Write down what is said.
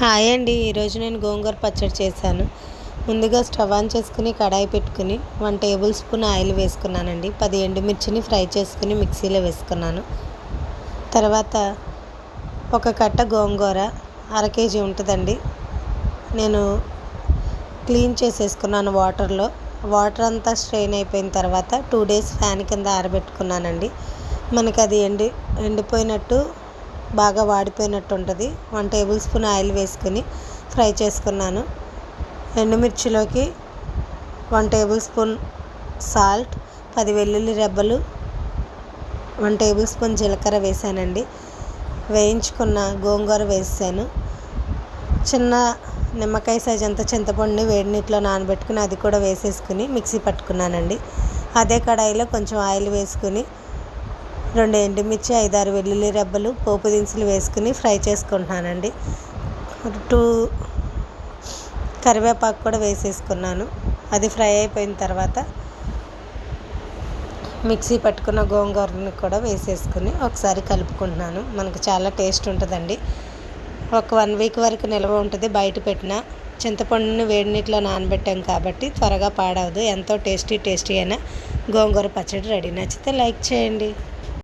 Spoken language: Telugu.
హాయ్ అండి. ఈరోజు నేను గోంగూర పచ్చడి చేశాను. ముందుగా స్టవ్ ఆన్ చేసుకుని కడాయి పెట్టుకుని వన్ టేబుల్ స్పూన్ ఆయిల్ వేసుకున్నానండి. పది ఎండుమిర్చిని ఫ్రై చేసుకుని మిక్సీలో వేసుకున్నాను. తర్వాత ఒక కట్ట గోంగూర అర కేజీ ఉంటుందండి. నేను క్లీన్ చేసేసుకున్నాను వాటర్లో. వాటర్ అంతా స్ట్రెయిన్ అయిపోయిన తర్వాత టూ డేస్ ఫ్యాన్ కింద ఆరబెట్టుకున్నానండి. మనకి అది ఎండి ఎండిపోయినట్టు బాగా వాడిపోయినట్టు ఉంటుంది వన్ టేబుల్ స్పూన్ ఆయిల్ వేసుకుని ఫ్రై చేసుకున్నాను. ఎండుమిర్చిలోకి వన్ టేబుల్ స్పూన్ సాల్ట్ పది వెల్లుల్లి రెబ్బలు వన్ టేబుల్ స్పూన్ జీలకర్ర వేసానండి. వేయించుకున్న గోంగూర వేసాను. చిన్న నిమ్మకాయ సైజ్ అంత చింతపండుని వేడి నీటిలో నానబెట్టుకుని అది కూడా వేసేసుకుని మిక్సీ పట్టుకున్నానండి. అదే కడాయిలో కొంచెం ఆయిల్ వేసుకుని రెండు ఎండుమిర్చి ఐదారు వెల్లుల్లి రెబ్బలు పోపు దినుసులు వేసుకుని ఫ్రై చేసుకుంటున్నానండి. టూ కరివేపాకు కూడా వేసేసుకున్నాను. అది ఫ్రై అయిపోయిన తర్వాత మిక్సీ పట్టుకున్న గోంగూరని కూడా వేసేసుకుని ఒకసారి కలుపుకుంటున్నాను. మనకు చాలా టేస్ట్ ఉంటుందండి. ఒక వన్ వీక్ వరకు నిల్వ ఉంటుంది. బయట పెట్టిన చింతపండుని వేడి నీటిలో నానబెట్టాం కాబట్టి త్వరగా పాడవదు. ఎంతో టేస్టీ టేస్టీ అయినా గోంగూర పచ్చడి రెడీ. నచ్చితే లైక్ చేయండి.